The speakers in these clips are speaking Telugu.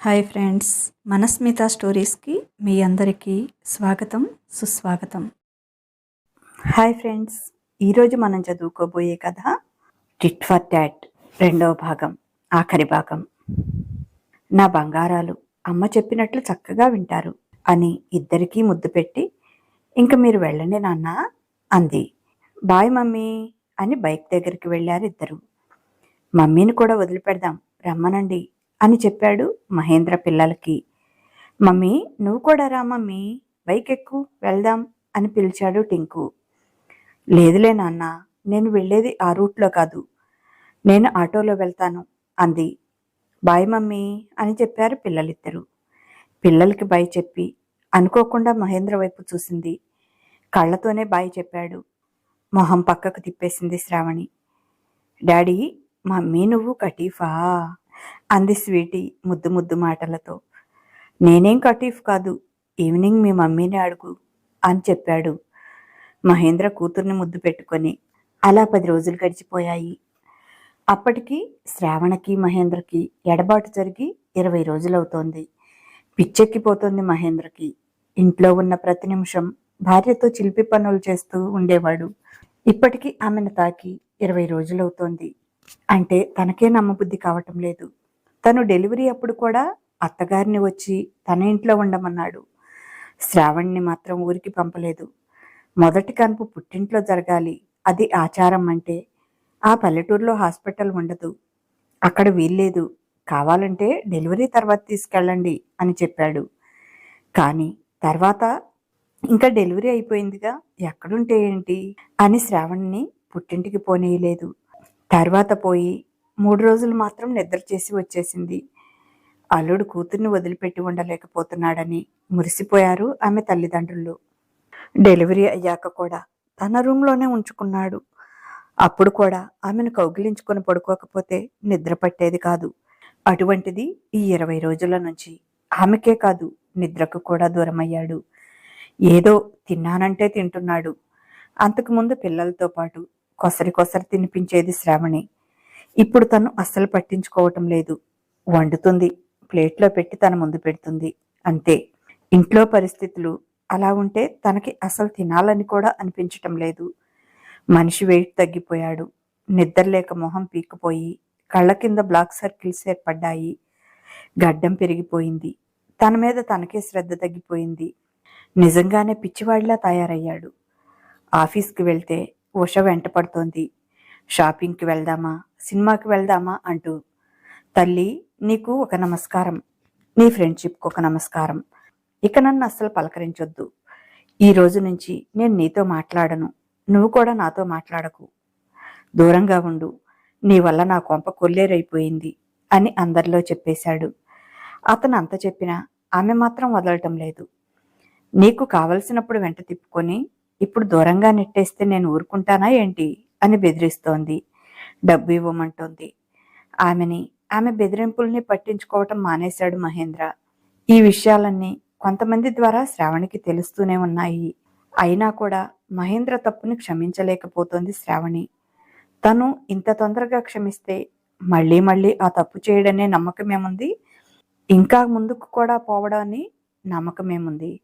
హాయ్ ఫ్రెండ్స్ మనస్మిత స్టోరీస్కి మీ అందరికీ స్వాగతం సుస్వాగతం. హాయ్ ఫ్రెండ్స్ ఈరోజు మనం చదువుకోబోయే కథ టిట్ ఫర్ టాట్ రెండవ భాగం ఆఖరి భాగం. నా బంగారాలు అమ్మ చెప్పినట్లు చక్కగా వింటారు అని ఇద్దరికీ ముద్దు పెట్టి ఇంక మీరు వెళ్ళండి నాన్న అంది. బాయ్ మమ్మీ అని బైక్ దగ్గరికి వెళ్ళారు ఇద్దరు. మమ్మీని కూడా వదిలిపెడదాం రమ్మనండి అని చెప్పాడు మహేంద్ర పిల్లలకి. మమ్మీ నువ్వు కూడా రా మమ్మీ. బైక్ ఎక్కు వెళ్దాం అని పిలిచాడు టింకు. లేదులే నాన్న నేను వెళ్ళేది ఆ రూట్లో కాదు. నేను ఆటోలో వెళ్తాను అంది. బాయ్ మమ్మీ అని చెప్పారు పిల్లలిద్దరూ. పిల్లలకి బాయ్ చెప్పి అనుకోకుండా మహేంద్ర వైపు చూసింది. కళ్ళతోనే బాయ్ చెప్పాడు. మొహం పక్కకు తిప్పేసింది శ్రావణి. డాడీ మమ్మీ నువ్వు కటీఫా? అంది స్వీటీ ముద్దు ముద్దు మాటలతో. నేనేం కటీఫ్ కాదు ఈవినింగ్ మీ మమ్మీని అడుగు అని చెప్పాడు. మహేంద్ర కూతుర్ని ముద్దు పెట్టుకొని అలా పది రోజులు గడిచిపోయాయి. అప్పటికి శ్రావణకి మహేంద్రకి ఎడబాటు జరిగి ఇరవై రోజులవుతోంది. పిచ్చెక్కిపోతుంది మహేంద్రకి. ఇంట్లో ఉన్న ప్రతి నిమిషం భార్యతో చిలిపి పనులు చేస్తూ ఉండేవాడు. ఇప్పటికీ ఆమెను తాకి ఇరవై రోజులవుతోంది. అంటే తనకే నమ్మబుద్ధి కావటం లేదు. తను డెలివరీ అప్పుడు కూడా అత్తగారిని వచ్చి తన ఇంట్లో ఉండమన్నాడు. శ్రావణ్ణి మాత్రం ఊరికి పంపలేదు. మొదటి కనుపు పుట్టింట్లో జరగాలి. అది ఆచారం అంటే ఆ పల్లెటూరులో హాస్పిటల్ ఉండదు. అక్కడ వీల్లేదు. కావాలంటే డెలివరీ తర్వాత తీసుకెళ్ళండి అని చెప్పాడు. కానీ తర్వాత ఇంకా డెలివరీ అయిపోయిందిగా ఎక్కడుంటే ఏంటి? అని శ్రావణ్ణి పుట్టింటికి పోనీయలేదు. తర్వాత పోయి మూడు రోజులు మాత్రం నిద్ర చేసి వచ్చేసింది. అల్లుడు కూతుర్ని వదిలిపెట్టి ఉండలేకపోతున్నాడని మురిసిపోయారు ఆమె తల్లిదండ్రులు. డెలివరీ అయ్యాక కూడా తన రూమ్లోనే ఉంచుకున్నాడు. అప్పుడు కూడా ఆమెను కౌగిలించుకొని పడుకోకపోతే నిద్ర పట్టేది కాదు. అటువంటిది ఈ ఇరవై రోజుల నుంచి ఆమెకే కాదు నిద్రకు కూడా దూరమయ్యాడు. ఏదో తిన్నానంటే తింటున్నాడు. అంతకుముందు పిల్లలతో పాటు కొసరి కొసరి తినిపించేది శ్రావణి. ఇప్పుడు తను అస్సలు పట్టించుకోవటం లేదు. వండుతుంది ప్లేట్లో పెట్టి తన ముందు పెడుతుంది. అంతే. ఇంట్లో పరిస్థితులు అలా ఉంటే తనకి అసలు తినాలని కూడా అనిపించటం లేదు. మనిషి వెయిట్ తగ్గిపోయాడు. నిద్రలేక మొహం పీక్కుపోయి కళ్ళ కింద బ్లాక్ సర్కిల్స్ ఏర్పడ్డాయి. గడ్డం పెరిగిపోయింది. తన మీద తనకే శ్రద్ధ తగ్గిపోయింది. నిజంగానే పిచ్చివాడిలా తయారయ్యాడు. ఆఫీస్కి వెళ్తే ఉష వెంట పడుతోంది. షాపింగ్కి వెళ్దామా? సినిమాకి వెళ్దామా? అంటూ తల్లి నీకు ఒక నమస్కారం. నీ ఫ్రెండ్షిప్కి ఒక నమస్కారం. ఇక నన్ను అస్సలు పలకరించొద్దు. ఈ రోజు నుంచి నేను నీతో మాట్లాడను. నువ్వు కూడా నాతో మాట్లాడకు. దూరంగా ఉండు. నీ వల్ల నా కొంప కొల్లేరైపోయింది అని అందరిలో చెప్పేశాడు. అతను అంత చెప్పినా ఆమె మాత్రం వదలటం లేదు. నీకు కావలసినప్పుడు వెంట తిప్పుకొని ఇప్పుడు దూరంగా నెట్టేస్తే నేను ఊరుకుంటానా ఏంటి? అని బెదిరిస్తోంది. డబ్బు ఇవ్వమంటోంది. ఆమెని ఆమె బెదిరింపుల్ని పట్టించుకోవటం మానేశాడు మహేంద్ర. ఈ విషయాలన్నీ కొంతమంది ద్వారా శ్రావణికి తెలుస్తూనే ఉన్నాయి. అయినా కూడా మహేంద్ర తప్పుని క్షమించలేకపోతోంది శ్రావణి. తను ఇంత తొందరగా క్షమిస్తే మళ్ళీ మళ్ళీ ఆ తప్పు చేయడనే నమ్మకమేముంది? ఇంకా ముందుకు కూడా పోవడాన్ని నమ్మకమేముంది?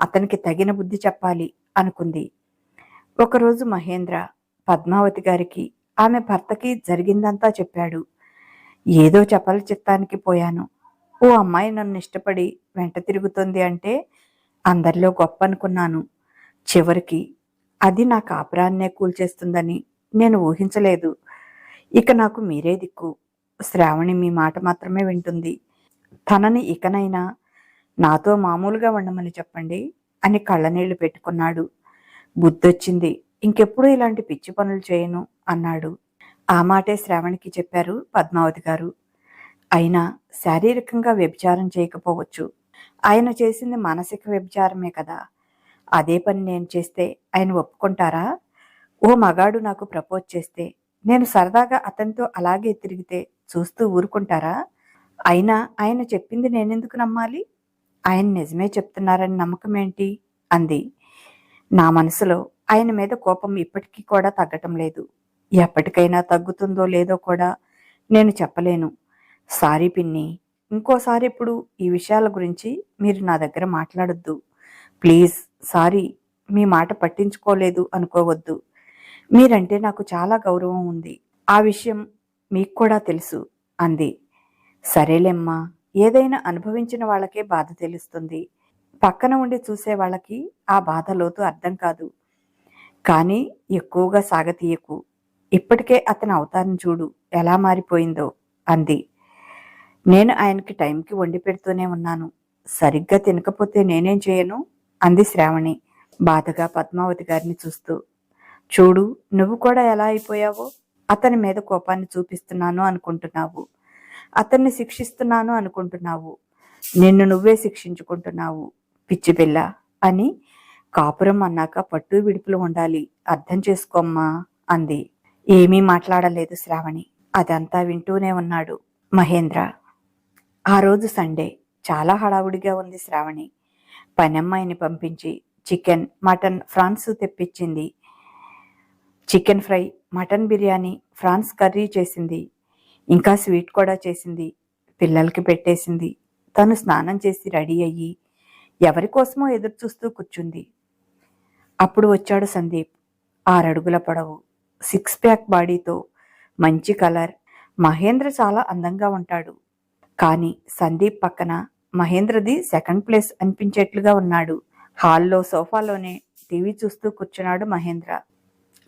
అతనికి తగిన బుద్ధి చెప్పాలి. అనుకుంది. ఒకరోజు మహేంద్ర పద్మావతి గారికి ఆమె భర్తకి జరిగిందంతా చెప్పాడు. ఏదో చెప్పల చిత్తానికి పోయాను. ఓ అమ్మాయి నన్ను ఇష్టపడి వెంట తిరుగుతుంది అంటే అందరిలో గొప్ప అనుకున్నాను. చివరికి అది నా కాపురాన్నే కూల్చేస్తుందని నేను ఊహించలేదు. ఇక నాకు మీరే దిక్కు. శ్రావణి మీ మాట మాత్రమే వింటుంది. తనని ఇకనైనా నాతో మామూలుగా ఉండమని చెప్పండి. అని కళ్ళనీళ్ళు పెట్టుకున్నాడు. బుద్ధొచ్చింది ఇంకెప్పుడు ఇలాంటి పిచ్చి పనులు చేయను? అన్నాడు. ఆ మాటే శ్రావణికి చెప్పారు పద్మావతి గారు. అయినా శారీరకంగా వ్యభిచారం చేయకపోవచ్చు. ఆయన చేసింది మానసిక వ్యభిచారమే కదా. అదే పని నేను చేస్తే ఆయన ఒప్పుకుంటారా? ఓ మగాడు నాకు ప్రపోజ్ చేస్తే నేను సరదాగా అతనితో అలాగే తిరిగితే చూస్తూ ఊరుకుంటారా? అయినా ఆయన చెప్పింది నేనెందుకు నమ్మాలి? ఆయన నిజమే చెప్తున్నారని నమ్మకం ఏంటి? అంది. నా మనసులో ఆయన మీద కోపం ఇప్పటికీ కూడా తగ్గటం లేదు. ఎప్పటికైనా తగ్గుతుందో లేదో కూడా నేను చెప్పలేను. సారీ పిన్ని. ఇంకోసారి ఇప్పుడు ఈ విషయాల గురించి మీరు నా దగ్గర మాట్లాడొద్దు. ప్లీజ్ సారీ మీ మాట పట్టించుకోలేదు అనుకోవద్దు. మీరంటే నాకు చాలా గౌరవం ఉంది. ఆ విషయం మీకు కూడా తెలుసు అంది. సరేలేమ్మా ఏదైనా అనుభవించిన వాళ్ళకే బాధ తెలుస్తుంది. పక్కన ఉండి చూసే వాళ్ళకి ఆ బాధ లోతు అర్థం కాదు. కానీ ఎక్కువగా సాగతీయకు. ఇప్పటికే అతని అవతారం చూడు ఎలా మారిపోయిందో అంది. నేను ఆయనకి టైంకి వండి పెడుతూనే ఉన్నాను. సరిగ్గా తినకపోతే నేనేం చేయను? అంది శ్రావణి బాధగా పద్మావతి గారిని చూస్తూ. చూడు నువ్వు కూడా ఎలా అయిపోయావో? అతని మీద కోపాన్ని చూపిస్తున్నాను అనుకుంటున్నావు. అతన్ని శిక్షిస్తున్నాను అనుకుంటున్నావు. నిన్ను నువ్వే శిక్షించుకుంటున్నావు పిచ్చి పిల్ల అని కాపురం అన్నాక పట్టు విడుపులు ఉండాలి. అర్థం చేసుకోమ్మా అంది. ఏమీ మాట్లాడలేదు శ్రావణి. అదంతా వింటూనే ఉన్నాడు మహేంద్ర. ఆ రోజు సండే. చాలా హడావుడిగా ఉంది శ్రావణి. పనమ్మాయిని పంపించి చికెన్ మటన్ ఫ్రాన్స్ తెప్పించింది. Chicken fry mutton biryani prawns curry చేసింది. ఇంకా స్వీట్ కూడా చేసింది. పిల్లలకి పెట్టేసింది. తను స్నానం చేసి రెడీ అయ్యి ఎవరి కోసమో ఎదురు చూస్తూ కూర్చుంది. అప్పుడు వచ్చాడు సందీప్. ఆరడుగుల పొడవు. సిక్స్ ప్యాక్ బాడీతో మంచి కలర్. మహేంద్ర చాలా అందంగా ఉంటాడు. కానీ సందీప్ పక్కన మహేంద్రది సెకండ్ ప్లేస్ అనిపించేట్లుగా ఉన్నాడు. హాల్లో సోఫాలోనే టీవీ చూస్తూ కూర్చున్నాడు మహేంద్ర.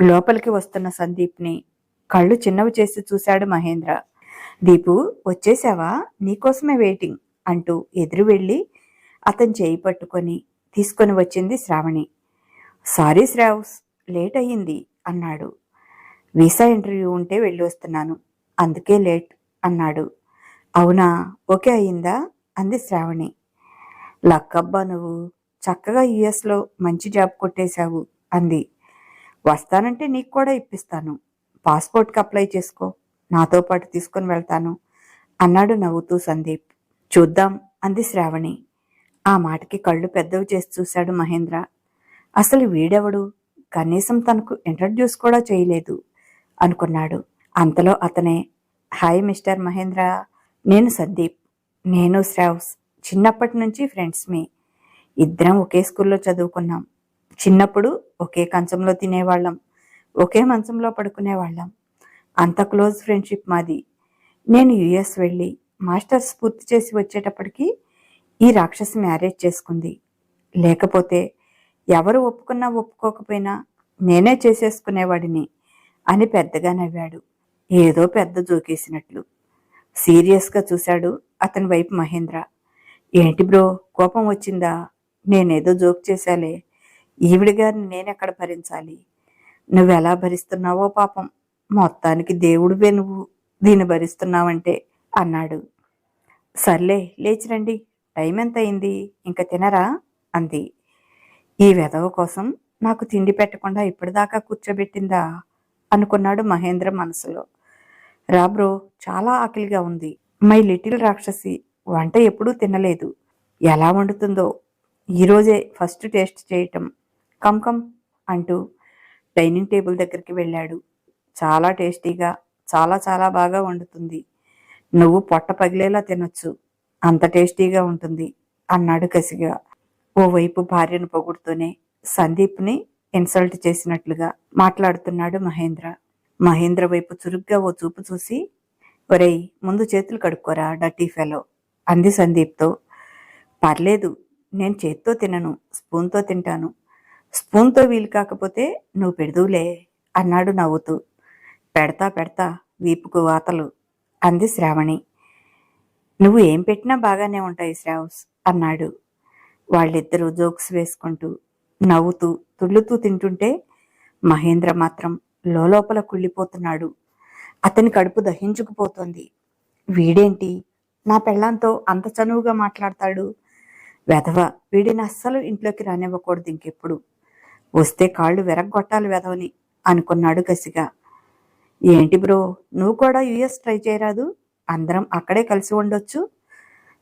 లోపలికి వస్తున్న సందీప్ని కళ్ళు చిన్నవి చేసి చూశాడు మహేంద్ర. దీపు వచ్చేసావా? నీకోసమే వెయిటింగ్ అంటూ ఎదురు వెళ్ళి అతను చేయి పట్టుకొని తీసుకొని వచ్చింది శ్రావణి. సారీ శ్రావ్స్ లేట్ అయ్యింది అన్నాడు. వీసా ఇంటర్వ్యూ ఉంటే వెళ్ళి వస్తున్నాను. అందుకే లేట్ అన్నాడు. అవునా? ఓకే అయ్యిందా? అంది శ్రావణి. లక్కబ్బా నువ్వు చక్కగా యుఎస్లో మంచి జాబ్ కొట్టేశావు అంది. వస్తానంటే నీకు కూడా ఇప్పిస్తాను పాస్పోర్ట్కి అప్లై చేసుకో నాతో పాటు తీసుకొని వెళ్తాను అన్నాడు నవ్వుతూ సందీప్. చూద్దాం అంది శ్రావణి. ఆ మాటకి కళ్ళు పెద్దవి చేసి చూశాడు మహేంద్ర. అసలు వీడెవడు? కనీసం తనకు ఇంట్రడ్యూస్ కూడా చేయలేదు అనుకున్నాడు. అంతలో అతనే హాయ్ మిస్టర్ మహేంద్ర నేను సందీప్. నేను శ్రావ్స్ చిన్నప్పటి నుంచి ఫ్రెండ్స్ మీ. ఇద్దరం ఒకే స్కూల్లో చదువుకున్నాం. చిన్నప్పుడు ఒకే కంచంలో తినేవాళ్ళం. ఒకే మంచంలో పడుకునేవాళ్ళం. అంత క్లోజ్ ఫ్రెండ్షిప్ మాది. నేను యుఎస్ వెళ్ళి మాస్టర్స్ పూర్తి చేసి వచ్చేటప్పటికి ఈ రాక్షసి మ్యారేజ్ చేసుకుంది. లేకపోతే ఎవరు ఒప్పుకున్నా ఒప్పుకోకపోయినా నేనే చేసేసుకునేవాడిని అని పెద్దగా నవ్వాడు. ఏదో పెద్ద జోకేసినట్లు. సీరియస్గా చూశాడు అతని వైపు మహేంద్ర. ఏంటి బ్రో కోపం వచ్చిందా? నేనేదో జోక్ చేశాలే. ఈవిడ గారిని నేనెక్కడ భరించాలి? నువ్వెలా భరిస్తున్నావో పాపం. మొత్తానికి దేవుడివే నువ్వు దీన్ని భరిస్తున్నావంటే అన్నాడు. సర్లే లేచి రండి. టైం ఎంత అయింది ఇంకా తినరా? అంది. ఈ వెధవ కోసం నాకు తిండి పెట్టకుండా ఇప్పటిదాకా కూర్చోబెట్టిందా? అనుకున్నాడు మహేంద్ర మనసులో. రాబ్రో చాలా ఆకలిగా ఉంది. మై లిటిల్ రాక్షసి వంట ఎప్పుడూ తినలేదు. ఎలా వండుతుందో? ఈరోజే ఫస్ట్ టేస్ట్ చేయటం. కమ్ కమ్ అంటూ డైనింగ్ టేబుల్ దగ్గరికి వెళ్ళాడు. చాలా టేస్టీగా చాలా చాలా బాగా వండుతుంది. నువ్వు పొట్ట పగిలేలా తినొచ్చు. అంత టేస్టీగా ఉంటుంది అన్నాడు కసిగా. ఓవైపు భార్యను పొగుడుతూనే సందీప్ని ఇన్సల్ట్ చేసినట్లుగా మాట్లాడుతున్నాడు మహేంద్ర. మహేంద్ర వైపు చురుగ్గా ఓ చూపు చూసి ఒరేయ్ ముందు చేతులు కడుక్కోరా డర్టీ ఫెలో అంది సందీప్తో. పర్లేదు నేను చేత్తో తినను స్పూన్తో తింటాను. స్పూన్తో వీలు కాకపోతే నువ్వు పెడదువులే అన్నాడు నవ్వుతూ. పెడతా పెడతా వీపుకు వాతలు అంది శ్రావణి. నువ్వు ఏం పెట్టినా బాగానే ఉంటాయి శ్రావ్స్ అన్నాడు. వాళ్ళిద్దరూ జోక్స్ వేసుకుంటూ నవ్వుతూ తుళ్ళుతూ తింటుంటే మహేంద్ర మాత్రం లోపల కుళ్ళిపోతున్నాడు. అతని కడుపు దహించుకుపోతుంది. వీడేంటి? నా పెళ్ళాంతో అంత చనువుగా మాట్లాడతాడు. వెధవ వీడిని అస్సలు ఇంట్లోకి రానివ్వకూడదు ఇంకెప్పుడు. వస్తే కాళ్ళు వెరగొట్టాలి వెధవని అనుకున్నాడు కసిగా ఏంటి బ్రో నువ్వు కూడా యుఎస్ ట్రై చేయరాదు? అందరం అక్కడే కలిసి ఉండొచ్చు?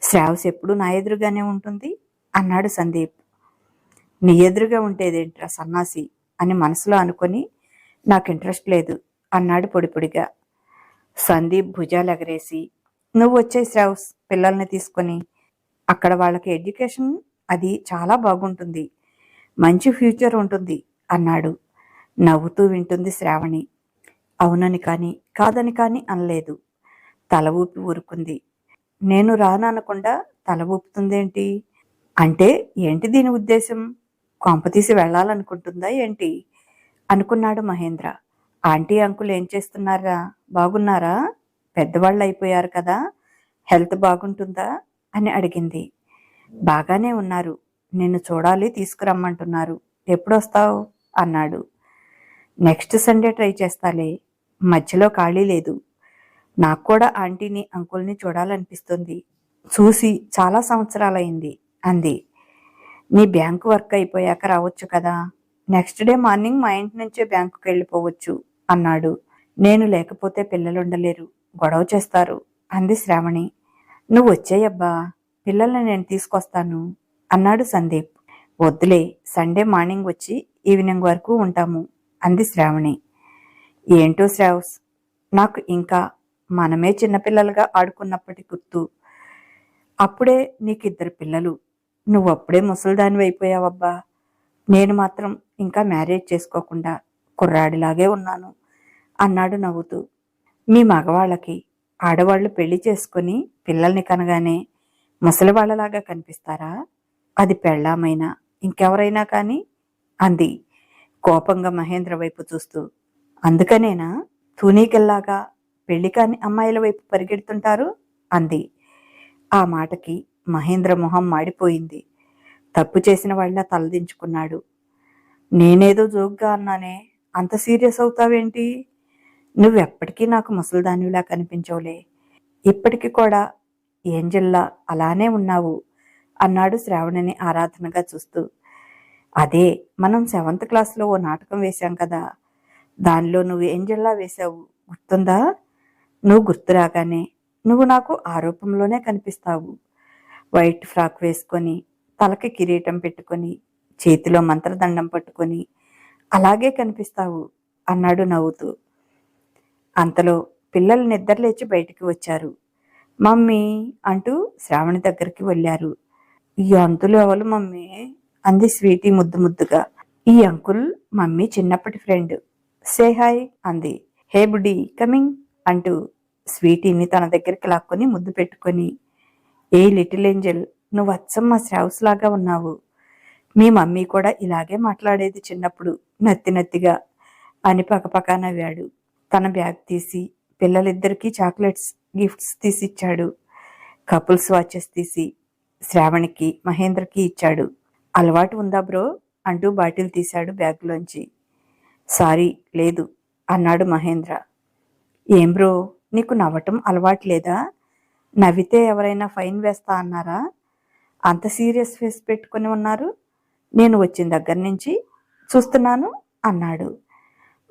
శ్రావ్స్ ఎప్పుడు నా ఎదురుగానే ఉంటుంది? అన్నాడు సందీప్. నీ ఎదురుగా ఉంటేదేంట్రా సన్నాసి అని మనసులో అనుకొని నాకు ఇంట్రెస్ట్ లేదు అన్నాడు పొడిపొడిగా. సందీప్ భుజాలు ఎగరేసి నువ్వు వచ్చే శ్రావ్స్ పిల్లల్ని తీసుకొని. అక్కడ వాళ్ళకి ఎడ్యుకేషన్ అది చాలా బాగుంటుంది. మంచి ఫ్యూచర్ ఉంటుంది అన్నాడు. నవ్వుతూ వింటుంది శ్రావణి. అవునని కానీ కాదని కానీ అనలేదు. తల ఊపి ఊరుకుంది. నేను రాననకుండా తల ఊపుతుందేంటి? అంటే ఏంటి దీని ఉద్దేశం? కొంపతీసి వెళ్ళాలనుకుంటుందా ఏంటి? అనుకున్నాడు మహేంద్ర. ఆంటీ అంకుల్ ఏం చేస్తున్నారా? బాగున్నారా? పెద్దవాళ్ళు అయిపోయారు కదా. హెల్త్ బాగుంటుందా? అని అడిగింది. బాగానే ఉన్నారు. నిన్ను చూడాలి తీసుకురమ్మంటున్నారు. ఎప్పుడొస్తావు? అన్నాడు. నెక్స్ట్ సండే ట్రై చేస్తాలే. మధ్యలో ఖాళీ లేదు. నాకు కూడా ఆంటీని అంకుల్ని చూడాలనిపిస్తుంది. చూసి చాలా సంవత్సరాలైంది అంది. నీ బ్యాంకు వర్క్ అయిపోయాక రావచ్చు కదా? నెక్స్ట్ డే మార్నింగ్ మా ఇంటి నుంచే బ్యాంకుకి వెళ్ళిపోవచ్చు అన్నాడు. నేను లేకపోతే పిల్లలు ఉండలేరు గొడవ చేస్తారు అంది శ్రావణి. నువ్వు వచ్చేయబ్బా. పిల్లల్ని నేను తీసుకొస్తాను. అన్నాడు సందీప్. వద్దులే సండే మార్నింగ్ వచ్చి ఈవినింగ్ వరకు ఉంటాము అంది శ్రావణి. ఏంటో శ్రావ్స్ నాకు ఇంకా మనమే చిన్నపిల్లలుగా ఆడుకున్నప్పటి గుర్తు. అప్పుడే నీకిద్దరు పిల్లలు. నువ్వు అప్పుడే ముసలిదానివి అయిపోయావబ్బా. నేను మాత్రం ఇంకా మ్యారేజ్ చేసుకోకుండా కుర్రాడిలాగే ఉన్నాను అన్నాడు నవ్వుతూ. మీ మగవాళ్ళకి ఆడవాళ్ళు పెళ్ళి చేసుకుని పిల్లల్ని కనగానే ముసలివాళ్ళలాగా కనిపిస్తారా? అది పెళ్ళామైనా ఇంకెవరైనా కానీ అంది. కోపంగా మహేంద్ర వైపు చూస్తూ అందుకనేనా? తూనీకెల్లాగా పెళ్ళి కాని అమ్మాయిల వైపు పరిగెడుతుంటారు? అంది. ఆ మాటకి మహేంద్ర మొహం మాడిపోయింది. తప్పు చేసిన వాళ్ళ తలదించుకున్నాడు. నేనేదో జోక్గా అన్నానే అంత సీరియస్ అవుతావేంటి? నువ్వెప్పటికీ నాకు ముసలిదానివిలా కనిపించవులే. ఇప్పటికీ కూడా ఏంజిల్లా అలానే ఉన్నావు. అన్నాడు శ్రావణిని ఆరాధనగా చూస్తూ. అదే మనం సెవెంత్ క్లాస్లో ఓ నాటకం వేశాం కదా. దానిలో నువ్వు ఏంజల్లా వేశావు? గుర్తుందా? నువ్వు గుర్తు రాగానే నువ్వు నాకు ఆరోపంలోనే కనిపిస్తావు. వైట్ ఫ్రాక్ వేసుకొని తలకి కిరీటం పెట్టుకొని చేతిలో మంత్రదండం పట్టుకొని అలాగే కనిపిస్తావు అన్నాడు నవ్వుతూ. అంతలో పిల్లలు నిద్రలేచి బయటికి వచ్చారు. మమ్మీ అంటూ శ్రావణి దగ్గరికి వెళ్ళారు. ఈ అంతులు ఎవరు మమ్మీ? అంది స్వీటీ ముద్దు ముద్దుగా. ఈ అంకుల్ మమ్మీ చిన్నప్పటి ఫ్రెండ్. సే హాయ్ అంది. హే బుడి కమింగ్ అంటూ స్వీటీని తన దగ్గరికి లాక్కొని ముద్దు పెట్టుకొని. ఏ లిటిల్ ఏంజల్ నువ్వు అచ్చమ్మ శ్రావ్స్ లాగా ఉన్నావు. మీ మమ్మీ కూడా ఇలాగే మాట్లాడేది చిన్నప్పుడు నత్తి నత్తిగా అని పక్కపక్క నవ్వాడు. తన బ్యాగ్ తీసి పిల్లలిద్దరికీ చాక్లెట్స్ గిఫ్ట్స్ తీసి ఇచ్చాడు కపుల్స్ వాచెస్ తీసి శ్రావణికి మహేంద్రకి ఇచ్చాడు. అలవాటు ఉందా బ్రో? అంటూ బాటిల్ తీశాడు బ్యాగ్లోంచి. సారీ లేదు అన్నాడు మహేంద్ర. ఏం బ్రో? నీకు నవ్వటం అలవాటు లేదా? నవ్వితే ఎవరైనా ఫైన్ వేస్తా అన్నారా? అంత సీరియస్ ఫేస్ పెట్టుకుని ఉన్నారు? నేను వచ్చిన దగ్గర నుంచి చూస్తున్నాను అన్నాడు.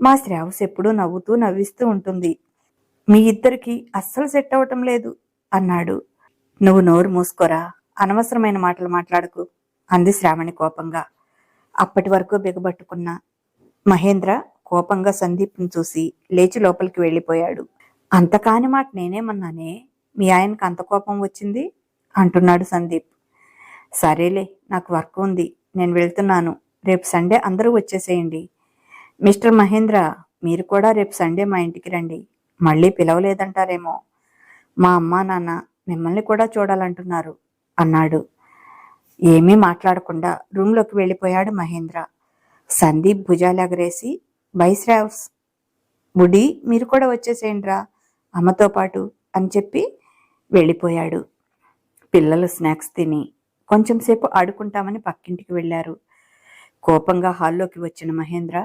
మా శ్రావస్ ఎప్పుడూ నవ్వుతూ నవ్విస్తూ ఉంటుంది. మీ ఇద్దరికి అస్సలు సెట్ అవ్వటం లేదు అన్నాడు. నువ్వు నోరు మూసుకోరా? అనవసరమైన మాటలు మాట్లాడకు అంది శ్రావణి కోపంగా. అప్పటి వరకు బిగబట్టుకున్న మహేంద్ర కోపంగా సందీప్ని చూసి లేచి లోపలికి వెళ్ళిపోయాడు. అంత కాని మాట నేనేమన్నానే? మీ ఆయనకు అంత కోపం వచ్చింది? అంటున్నాడు సందీప్. సరేలే నాకు వర్క్ ఉంది నేను వెళ్తున్నాను. రేపు సండే అందరూ వచ్చేసేయండి. మిస్టర్ మహేంద్ర మీరు కూడా రేపు సండే మా ఇంటికి రండి. మళ్ళీ పిలవలేదంటారేమో. మా అమ్మా నాన్న మిమ్మల్ని కూడా చూడాలంటున్నారు. అన్నాడు. ఏమీ మాట్లాడకుండా రూమ్లోకి వెళ్ళిపోయాడు మహేంద్ర. సందీప్ భుజాలు ఎగరేసి బైస్రావ్స్ బుడి మీరు కూడా వచ్చేసేయండిరా అమ్మతో పాటు అని చెప్పి వెళ్ళిపోయాడు. పిల్లలు స్నాక్స్ తిని కొంచెం సేపు ఆడుకుంటామని పక్కింటికి వెళ్ళారు. కోపంగా హాల్లోకి వచ్చిన మహేంద్ర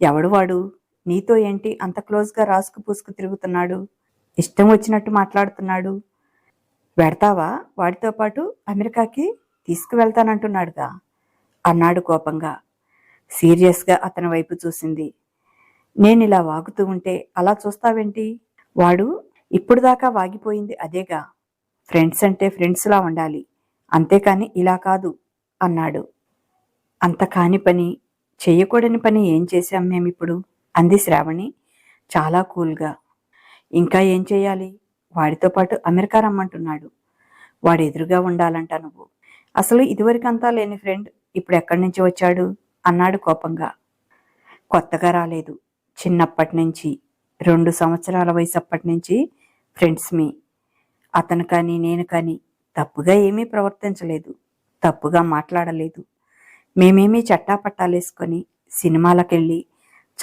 ఎవడు వాడు? నీతో ఏంటి అంత క్లోజ్గా రాసుకు పూసుకు తిరుగుతున్నాడు? ఇష్టం వచ్చినట్టు మాట్లాడుతున్నాడు? వెడతావా వాడితో పాటు అమెరికాకి తీసుకువెళ్తానంటున్నాడుగా. అన్నాడు కోపంగా. సీరియస్గా అతని వైపు చూసింది. నేను ఇలా వాగుతూ ఉంటే అలా చూస్తావేంటి? వాడు ఇప్పుడు దాకా వాగిపోయింది అదేగా. ఫ్రెండ్స్ అంటే ఫ్రెండ్స్లా ఉండాలి. అంతేకాని ఇలా కాదు అన్నాడు. అంత కాని పని చేయకూడని పని ఏం చేశాం మేమిప్పుడు? అంది శ్రావణి చాలా కూల్గా. ఇంకా ఏం చేయాలి? వాడితో పాటు అమెరికా రమ్మంటున్నాడు. వాడు ఎదురుగా ఉండాలంట నువ్వు. అసలు ఇదివరకంతా లేని ఫ్రెండ్ ఇప్పుడు ఎక్కడి నుంచి వచ్చాడు? అన్నాడు కోపంగా. కొత్తగా రాలేదు. చిన్నప్పటి నుంచి రెండు సంవత్సరాల వయసు అప్పటి నుంచి ఫ్రెండ్స్ మీ. అతను కానీ నేను కానీ తప్పుగా ఏమీ ప్రవర్తించలేదు. తప్పుగా మాట్లాడలేదు. మేమేమీ చట్టాపట్టాలేసుకొని సినిమాలకెళ్ళి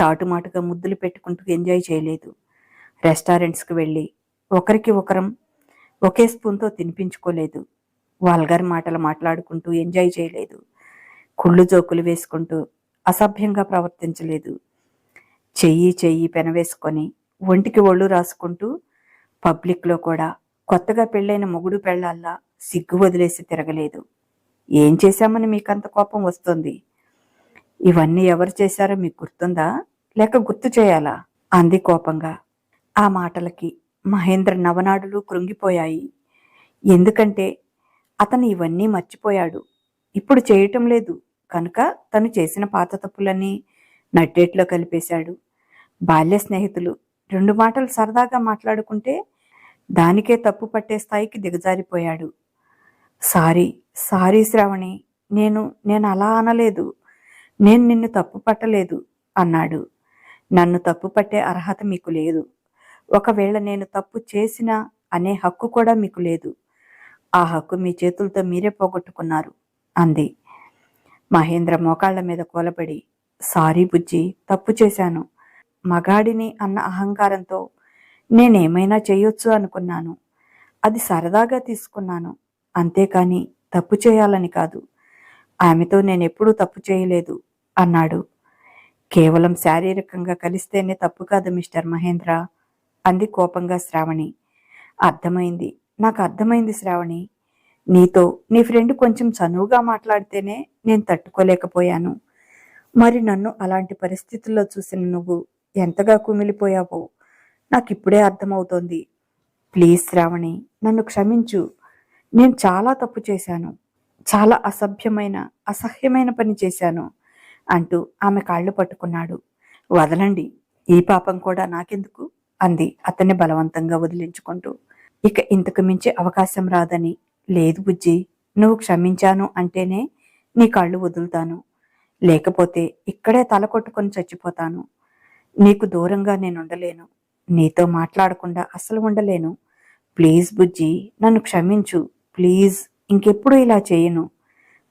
చాటుమాటుగా ముద్దులు పెట్టుకుంటూ ఎంజాయ్ చేయలేదు. రెస్టారెంట్స్కి వెళ్ళి ఒకరికి ఒకరం ఒకే స్పూన్తో తినిపించుకోలేదు. వాల్గర్ మాటలు మాట్లాడుకుంటూ ఎంజాయ్ చేయలేదు. కుళ్ళు జోకులు వేసుకుంటూ అసభ్యంగా ప్రవర్తించలేదు. చెయ్యి చెయ్యి పెనవేసుకొని ఒంటికి ఒళ్ళు రాసుకుంటూ పబ్లిక్లో కూడా కొత్తగా పెళ్ళైన మొగుడు పెళ్ళాల్లా సిగ్గు వదిలేసి తిరగలేదు. ఏం చేశామని మీకంత కోపం వస్తుంది? ఇవన్నీ ఎవరు చేశారో మీకు గుర్తుందా? లేక గుర్తు చేయాలా? అంది కోపంగా. ఆ మాటలకి మహేంద్ర నవనాడులు కృంగిపోయాయి. ఎందుకంటే అతను ఇవన్నీ మర్చిపోయాడు. ఇప్పుడు చేయటం లేదు. కనుక తను చేసిన పాత తప్పులన్నీ నట్టేట్లో కలిపేశాడు. బాల్య స్నేహితులు రెండు మాటలు సరదాగా మాట్లాడుకుంటే దానికే తప్పు పట్టే స్థాయికి దిగజారిపోయాడు. సారీ సారీ శ్రావణి నేను నేను అలా అనలేదు. నేను నిన్ను తప్పు పట్టలేదు అన్నాడు. నన్ను తప్పు పట్టే అర్హత మీకు లేదు. ఒకవేళ నేను తప్పు చేసినా అనే హక్కు కూడా మీకు లేదు. ఆ హక్కు మీ చేతులతో మీరే పోగొట్టుకున్నారు అంది. మహేంద్ర మోకాళ్ళ మీద కూలబడి సారీ బుజ్జి తప్పు చేశాను. మగాడిని అన్న అహంకారంతో నేనేమైనా చేయొచ్చు అనుకున్నాను. అది సరదాగా తీసుకున్నాను. అంతేకాని తప్పు చేయాలని కాదు. ఆమెతో నేనెప్పుడూ తప్పు చేయలేదు అన్నాడు. కేవలం శారీరకంగా కలిస్తేనే తప్పు కాదు మిస్టర్ మహేంద్ర. అంది కోపంగా శ్రావణి. అర్థమైంది. నాకు అర్థమైంది శ్రావణి. నీతో నీ ఫ్రెండ్ కొంచెం చనువుగా మాట్లాడితేనే నేను తట్టుకోలేకపోయాను. మరి నన్ను అలాంటి పరిస్థితుల్లో చూసిన నువ్వు ఎంతగా కుమిలిపోయావో నాకు ఇప్పుడే అర్థమవుతోంది. ప్లీజ్ శ్రావణి నన్ను క్షమించు. నేను చాలా తప్పు చేశాను. చాలా అసభ్యమైన అసహ్యమైన పని చేశాను అంటూ ఆమె కాళ్ళు పట్టుకున్నాడు. వదలండి. ఈ పాపం కూడా నాకెందుకు? అంది. అతన్ని బలవంతంగా వదిలించుకుంటూ. ఇక ఇంతకు మించి అవకాశం రాదని. లేదు బుజ్జి నువ్వు క్షమించాను అంటేనే నీ కాళ్ళు వదులుతాను. లేకపోతే ఇక్కడే తల కొట్టుకొని చచ్చిపోతాను. నీకు దూరంగా నేను ఉండలేను నీతో మాట్లాడకుండా అసలు ఉండలేను. ప్లీజ్ బుజ్జి నన్ను క్షమించు. ప్లీజ్ ఇంకెప్పుడు ఇలా చేయను.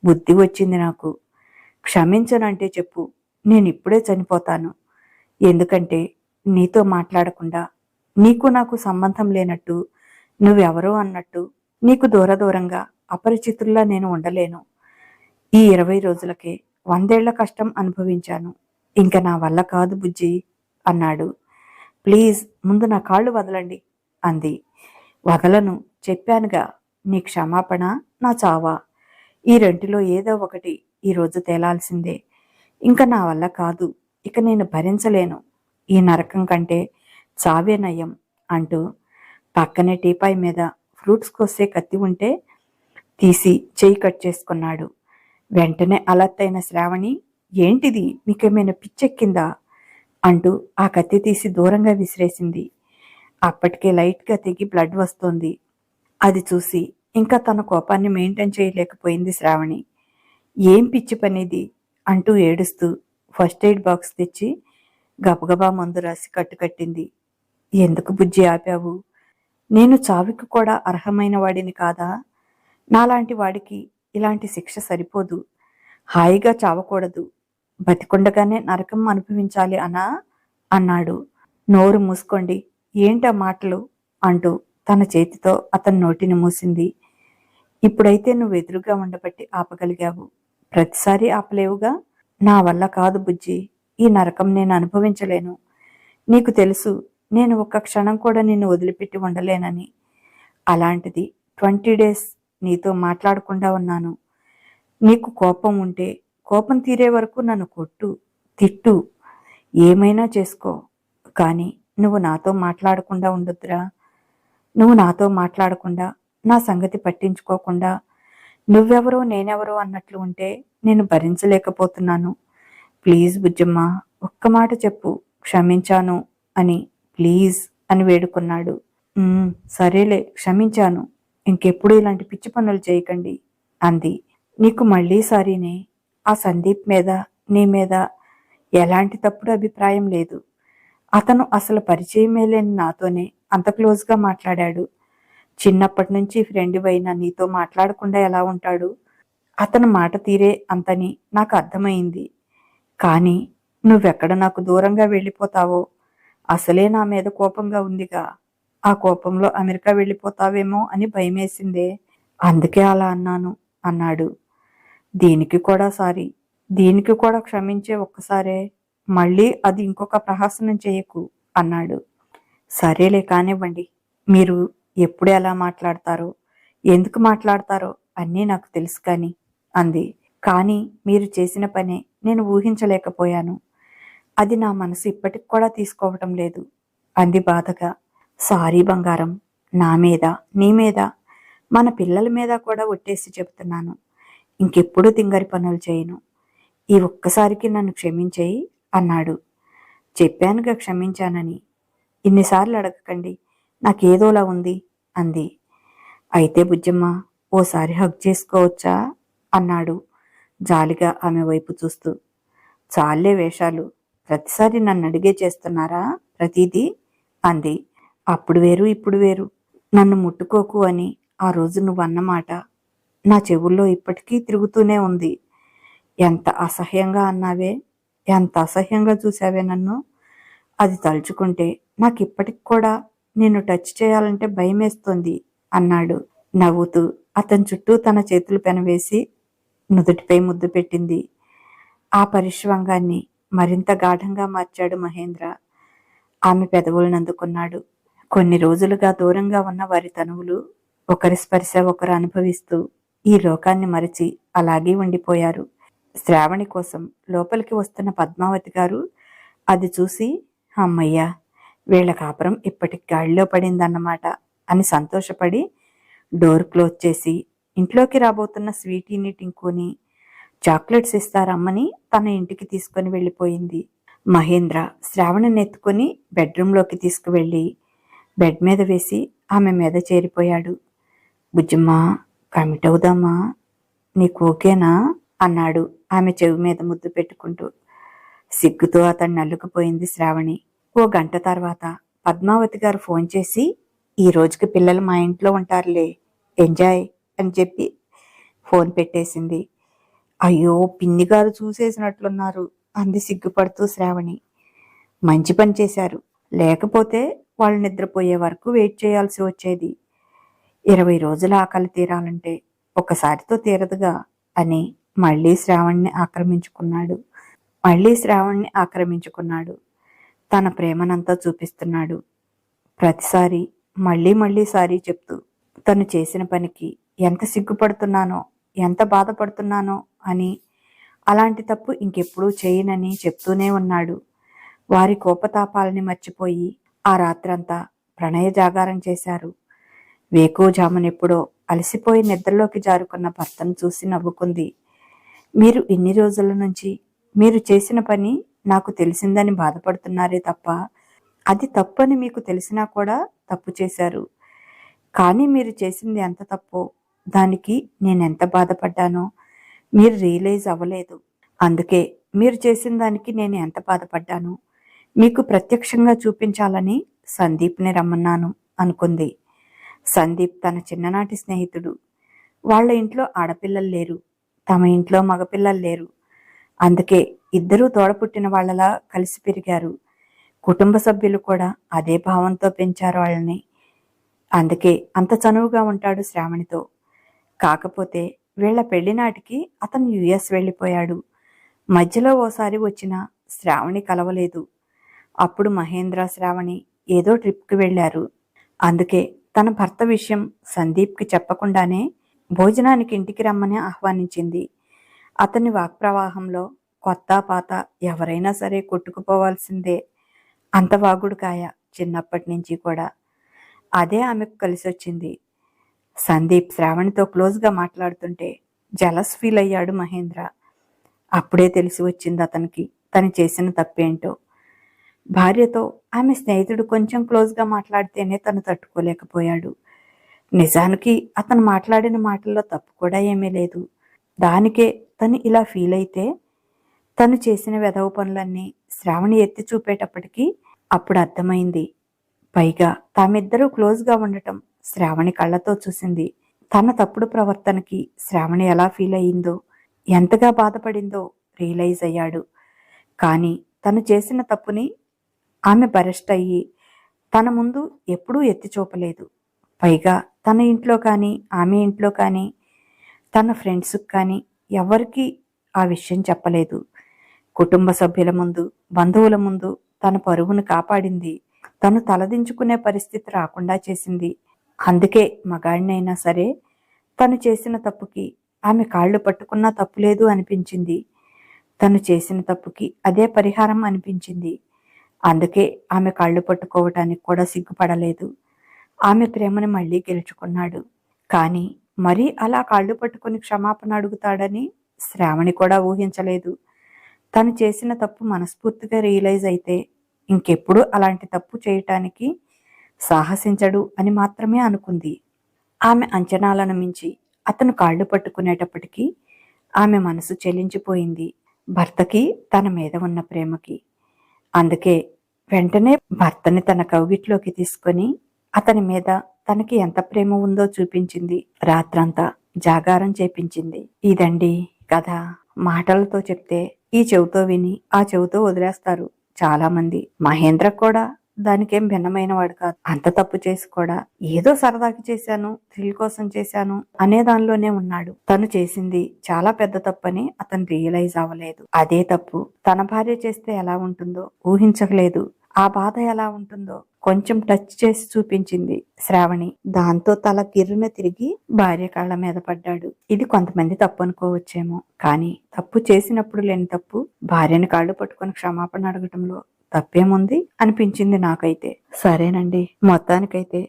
బుద్ధి వచ్చింది నాకు. క్షమించనంటే చెప్పు నేను ఇప్పుడే చనిపోతాను. ఎందుకంటే నీతో మాట్లాడకుండా నీకు నాకు సంబంధం లేనట్టు నువ్వెవరో అన్నట్టు నీకు దూర దూరంగా అపరిచితుల్లా నేను ఉండలేను. ఈ ఇరవై రోజులకే వందేళ్ళ కష్టం అనుభవించాను. ఇంకా నా వల్ల కాదు బుజ్జి అన్నాడు. ప్లీజ్ ముందు నా కాళ్ళు వదలండి అంది. వదలను చెప్పానుగా నీ క్షమాపణ నా చావా. ఈ రెంటిలో ఏదో ఒకటి ఈరోజు తేలాల్సిందే. ఇంకా నా వల్ల కాదు ఇక నేను భరించలేను. ఈ నరకం కంటే చావే నయం అంటూ పక్కనే టీపాయ్ మీద ఫ్రూట్స్ కోసే కత్తి ఉంటే తీసి చేయి కట్ చేసుకున్నాడు. వెంటనే అలత్తైన అయిన శ్రావణి ఏంటిది? మీకేమైనా పిచ్చెక్కిందా? అంటూ ఆ కత్తి తీసి దూరంగా విసిరేసింది. అప్పటికే లైట్గా తెగి బ్లడ్ వస్తోంది. అది చూసి ఇంకా తన కోపాన్ని మెయింటైన్ చేయలేకపోయింది శ్రావణి. ఏం పిచ్చి పనిది? అంటూ ఏడుస్తూ ఫస్ట్ ఎయిడ్ బాక్స్ తెచ్చి గబగబా మందు రాసి కట్టుకట్టింది ఎందుకు బుజ్జి ఆపావు? నేను చావుకి కూడా అర్హమైన వాడిని కాదా? నాలాంటి వాడికి ఇలాంటి శిక్ష సరిపోదు. హాయిగా చావకూడదు. బతికుండగానే నరకం అనుభవించాలి అనా అన్నాడు. నోరు మూసుకోండి. ఏంటా మాటలు అంటూ తన చేతితో అతని నోటిని మూసింది. ఇప్పుడైతే నువ్వు ఎదురుగా ఉండబట్టి ఆపగలిగావు. ప్రతిసారి ఆపలేవుగా? నా వల్ల కాదు బుజ్జి. ఈ నరకం నేను అనుభవించలేను. నీకు తెలుసు నేను ఒక్క క్షణం కూడా నిన్ను వదిలిపెట్టి ఉండలేనని. అలాంటిది ట్వంటీ డేస్ నీతో మాట్లాడకుండా ఉన్నాను. నీకు కోపం ఉంటే కోపం తీరే వరకు నన్ను కొట్టు తిట్టు. ఏమైనా చేసుకో. కానీ నువ్వు నాతో మాట్లాడకుండా ఉండొద్దురా. నువ్వు నాతో మాట్లాడకుండా నా సంగతి పట్టించుకోకుండా నువ్వెవరో నేనెవరో అన్నట్లు ఉంటే నేను భరించలేకపోతున్నాను. ప్లీజ్ బుజ్జమ్మ ఒక్క మాట చెప్పు క్షమించాను అని ప్లీజ్ అని వేడుకున్నాడు. సరేలే క్షమించాను. ఇంకెప్పుడు ఇలాంటి పిచ్చి పనులు చేయకండి అంది. నీకు మళ్ళీసారినే ఆ సందీప్ మీద నీ మీద ఎలాంటి తప్పుడు అభిప్రాయం లేదు. అతను అసలు పరిచయమే లేని నాతోనే అంత క్లోజ్గా మాట్లాడాడు. చిన్నప్పటి నుంచి ఫ్రెండ్ అయినా నీతో మాట్లాడకుండా ఎలా ఉంటాడు? అతను మాట తీరే అంతని నాకు అర్థమైంది. కానీ నువ్వెక్కడ నాకు దూరంగా వెళ్ళిపోతావో? అసలే నా మీద కోపంగా ఉందిగా. ఆ కోపంలో అమెరికా వెళ్ళిపోతావేమో అని భయమేసిందే. అందుకే అలా అన్నాను అన్నాడు. దీనికి కూడా సారీ. దీనికి కూడా క్షమించే ఒక్కసారే. మళ్ళీ అది ఇంకొక ప్రహసనం చేయకు అన్నాడు. సరేలే కానివ్వండి. మీరు ఎప్పుడు ఎలా మాట్లాడతారో ఎందుకు మాట్లాడతారో అన్నీ నాకు తెలుసు కానీ అంది. కానీ మీరు చేసిన పనే నేను ఊహించలేకపోయాను. అది నా మనసు ఇప్పటికి కూడా తీసుకోవటం లేదు. అంది బాధగా. సారీ బంగారం నా మీద నీ మీద. మన పిల్లల మీద కూడా ఒట్టేసి చెబుతున్నాను. ఇంకెప్పుడు తింగరి పనులు చేయను. ఈ ఒక్కసారికి నన్ను క్షమించేయి అన్నాడు. చెప్పానుగా క్షమించానని. ఇన్నిసార్లు అడగకండి నాకేదోలా ఉంది అంది. అయితే బుజ్జమ్మ ఓసారి హగ్ చేసుకోవచ్చా? అన్నాడు. జాలిగా ఆమె వైపు చూస్తూ చాలే వేషాలు. ప్రతిసారి నన్ను అడిగే చేస్తున్నారా? ప్రతిదీ? అంది. అప్పుడు వేరు ఇప్పుడు వేరు. నన్ను ముట్టుకోకు అని ఆ రోజు నువ్వు అన్నమాట నా చెవుల్లో ఇప్పటికీ తిరుగుతూనే ఉంది. ఎంత అసహ్యంగా అన్నావే? ఎంత అసహ్యంగా చూసావే నన్ను? అది తలుచుకుంటే నాకు ఇప్పటికి కూడా నిన్ను టచ్ చేయాలంటే భయమేస్తుంది అన్నాడు నవ్వుతూ అతని చుట్టూ తన చేతులు పెనవేసి నుదుటిపై ముద్దు పెట్టింది. ఆ పరిశ్వంగాన్ని మరింత గాఢంగా మార్చాడు మహేంద్ర. ఆమె పెదవులను అందుకున్నాడు కొన్ని రోజులుగా దూరంగా ఉన్న వారి తనువులు ఒకరి స్పర్శ ఒకరు అనుభవిస్తూ ఈ లోకాన్ని మరిచి అలాగే ఉండిపోయారు. శ్రావణి కోసం లోపలికి వస్తున్న పద్మావతి గారు అది చూసి అమ్మయ్యా వీళ్ళ కాపురం ఇప్పటికి గాడిలో పడిందన్నమాట అని సంతోషపడి డోర్ క్లోజ్ చేసి ఇంట్లోకి రాబోతున్న స్వీటీని టింకుని చాక్లెట్స్ ఇస్తారమ్మని తన ఇంటికి తీసుకొని వెళ్ళిపోయింది. మహేంద్ర శ్రావణిని ఎత్తుకొని బెడ్రూమ్లోకి తీసుకువెళ్ళి బెడ్ మీద వేసి ఆమె మీద చేరిపోయాడు. బుజ్జమ్మా కమిట్ అవుదామా నీకు ఓకేనా? అన్నాడు ఆమె చెవి మీద ముద్దు పెట్టుకుంటూ. సిగ్గుతో అతను నల్లుకుపోయింది శ్రావణి. ఓ గంట తర్వాత పద్మావతి గారు ఫోన్ చేసి ఈ రోజుకి పిల్లలు మా ఇంట్లో ఉంటారులే. ఎంజాయ్. అని చెప్పి ఫోన్ పెట్టేసింది. అయ్యో పిన్ని గారు చూసేసినట్లున్నారు అంది సిగ్గుపడుతూ శ్రావణి. మంచి పని చేశారు. లేకపోతే వాళ్ళు నిద్రపోయే వరకు వెయిట్ చేయాల్సి వచ్చేది. ఇరవై రోజుల ఆకలి తీరాలంటే ఒకసారితో తీరదుగా అని మళ్ళీ శ్రావణ్ణి ఆక్రమించుకున్నాడు. మళ్ళీ శ్రావణ్ణి ఆక్రమించుకున్నాడు. తన ప్రేమనంతా చూపిస్తున్నాడు. ప్రతిసారి మళ్ళీ మళ్ళీ సారీ చెప్తూ తను చేసిన పనికి ఎంత సిగ్గుపడుతున్నానో ఎంత బాధపడుతున్నానో అని. అలాంటి తప్పు ఇంకెప్పుడూ చేయనని చెప్తూనే ఉన్నాడు. వారి కోపతాపాలని మర్చిపోయి ఆ రాత్రంతా ప్రణయ జాగారం చేశారు. వేకోజామునెప్పుడో అలసిపోయి నిద్రలోకి జారుకున్న భర్తను చూసి నవ్వుకుంది. మీరు ఇన్ని రోజుల నుంచి మీరు చేసిన పని నాకు తెలిసిందని బాధపడుతున్నారే తప్ప అది తప్పు అని మీకు తెలిసినా కూడా తప్పు చేశారు. కానీ మీరు చేసింది ఎంత తప్పో దానికి నేను ఎంత బాధపడ్డానో మీరు రియలైజ్ అవ్వలేదు. అందుకే మీరు చేసిన దానికి నేను ఎంత బాధపడ్డాను మీకు ప్రత్యక్షంగా చూపించాలని సందీప్ని రమ్మన్నాను అనుకుంది. సందీప్ తన చిన్ననాటి స్నేహితుడు. వాళ్ళ ఇంట్లో ఆడపిల్లలు లేరు. తమ ఇంట్లో మగపిల్లలు లేరు. అందుకే ఇద్దరూ తోడపుట్టిన వాళ్ళలా కలిసి పెరిగారు. కుటుంబ సభ్యులు కూడా అదే భావంతో పెంచారు వాళ్ళని. అందుకే అంత చనువుగా ఉంటాడు శ్రావణితో. కాకపోతే వీళ్ళ పెళ్ళినాటికి అతను యుఎస్ వెళ్ళిపోయాడు. మధ్యలో ఓసారి వచ్చిన శ్రావణి కలవలేదు. అప్పుడు మహేంద్ర శ్రావణి ఏదో ట్రిప్కి వెళ్ళారు. అందుకే తన భర్త విషయం సందీప్కి చెప్పకుండానే భోజనానికి ఇంటికి రమ్మని ఆహ్వానించింది. అతని వాక్ప్రవాహంలో కొత్త పాత ఎవరైనా సరే కొట్టుకుపోవాల్సిందే. అంత వాగుడుకాయ చిన్నప్పటి నుంచి కూడా. అదే ఆమెకు కలిసి వచ్చింది సందీప్ శ్రావణితో క్లోజ్గా మాట్లాడుతుంటే జలస్ ఫీల్ అయ్యాడు మహేంద్ర. అప్పుడే తెలిసి వచ్చింది అతనికి తను చేసిన తప్పేంటో. భార్యతో ఆమె స్నేహితుడు కొంచెం క్లోజ్గా మాట్లాడితేనే తను తట్టుకోలేకపోయాడు. నిజానికి అతను మాట్లాడిన మాటల్లో తప్పు కూడా ఏమీ లేదు. దానికే తను ఇలా ఫీల్ అయితే తను చేసిన వెధవ పనులన్నీ శ్రావణి ఎత్తి చూపేటప్పటికీ అప్పుడు అర్థమైంది. పైగా తామిద్దరూ క్లోజ్గా ఉండటం శ్రావణి కళ్ళతో చూసింది. తన తప్పుడు ప్రవర్తనకి శ్రావణి ఎలా ఫీల్ అయ్యిందో ఎంతగా బాధపడిందో రియలైజ్ అయ్యాడు. కానీ తను చేసిన తప్పుని ఆమె బరెస్ట్ అయ్యి తన ముందు ఎప్పుడూ ఎత్తి చూపలేదు. పైగా తన ఇంట్లో కానీ ఆమె ఇంట్లో కానీ తన ఫ్రెండ్స్కి కానీ ఎవరికీ ఆ విషయం చెప్పలేదు. కుటుంబ సభ్యుల ముందు బంధువుల ముందు తన పరువును కాపాడింది. తను తలదించుకునే పరిస్థితి రాకుండా చేసింది. అందుకే మగాడినైనా సరే తను చేసిన తప్పుకి ఆమె కాళ్ళు పట్టుకున్నా తప్పులేదు అనిపించింది. తను చేసిన తప్పుకి అదే పరిహారం అనిపించింది. అందుకే ఆమె కాళ్ళు పట్టుకోవటానికి కూడా సిగ్గుపడలేదు. ఆమె ప్రేమను మళ్ళీ గెలుచుకున్నాడు. కానీ మరీ అలా కాళ్ళు పట్టుకుని క్షమాపణ అడుగుతాడని శ్రావణి కూడా ఊహించలేదు. తను చేసిన తప్పు మనస్ఫూర్తిగా రియలైజ్ అయితే ఇంకెప్పుడు అలాంటి తప్పు చేయటానికి సాహసించడు అని మాత్రమే అనుకుంది. ఆమె అంచనాలను మించి అతను కాళ్ళు పట్టుకునేటప్పటికీ ఆమె మనసు చెల్లించిపోయింది. భర్తకి తన మీద ఉన్న ప్రేమకి. అందుకే వెంటనే భర్తని తన కౌగిట్లోకి తీసుకొని అతని మీద తనకి ఎంత ప్రేమ ఉందో చూపించింది. రాత్రంతా జాగారం చేపించింది. ఇదండి కథ. మాటలతో చెప్తే ఈ చెవితో విని ఆ చెవితో వదిలేస్తారు చాలా మంది మహేంద్ర కూడా దానికేం భిన్నమైన వాడు కాదు. అంత తప్పు చేసి కూడా ఏదో సరదాకి చేశాను థ్రిల్ కోసం చేశాను అనే దానిలోనే ఉన్నాడు. తను చేసింది చాలా పెద్ద తప్పని అతను రియలైజ్ అవ్వలేదు. అదే తప్పు తన భార్య చేస్తే ఎలా ఉంటుందో ఊహించలేదు ఆ బాధ ఎలా ఉంటుందో కొంచెం టచ్ చేసి చూపించింది శ్రావణి. దాంతో తల గిర్రున తిరిగి భార్య కాళ్ళ మీద పడ్డాడు. ఇది కొంతమంది తప్పు అనుకోవచ్చేమో. కానీ తప్పు చేసినప్పుడు లేని తప్పు భార్యని కాళ్ళు పట్టుకొని క్షమాపణ అడగటంలో తప్పేముంది అనిపించింది నాకైతే. సరేనండి. మొత్తానికైతే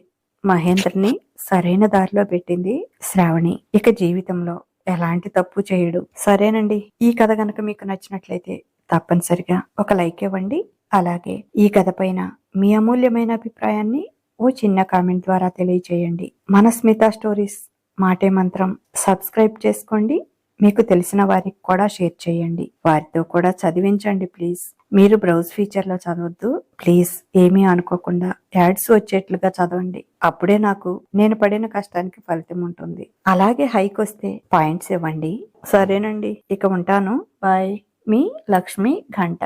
మహేంద్రని సరైన దారిలో పెట్టింది శ్రావణి. ఇక జీవితంలో ఎలాంటి తప్పు చేయడు. సరేనండి. ఈ కథ గనక మీకు నచ్చినట్లయితే తప్పనిసరిగా ఒక లైక్ ఇవ్వండి. అలాగే ఈ కథ పైన మీ అమూల్యమైన అభిప్రాయాన్ని ఓ చిన్న కామెంట్ ద్వారా తెలియచేయండి. మన స్మిత స్టోరీస్ మాటే మంత్రం సబ్స్క్రైబ్ చేసుకోండి. మీకు తెలిసిన వారికి కూడా షేర్ చేయండి. వారితో కూడా చదివించండి ప్లీజ్. మీరు బ్రౌజ్ ఫీచర్లో చదవద్దు. ప్లీజ్ ఏమీ అనుకోకుండా యాడ్స్ వచ్చేట్లుగా చదవండి. అప్పుడే నాకు నేను పడిన కష్టానికి ఫలితం ఉంటుంది. అలాగే హైక్ వస్తే పాయింట్స్ ఇవ్వండి. సరేనండి. ఇక ఉంటాను. బాయ్. మీ లక్ష్మి ఘంట.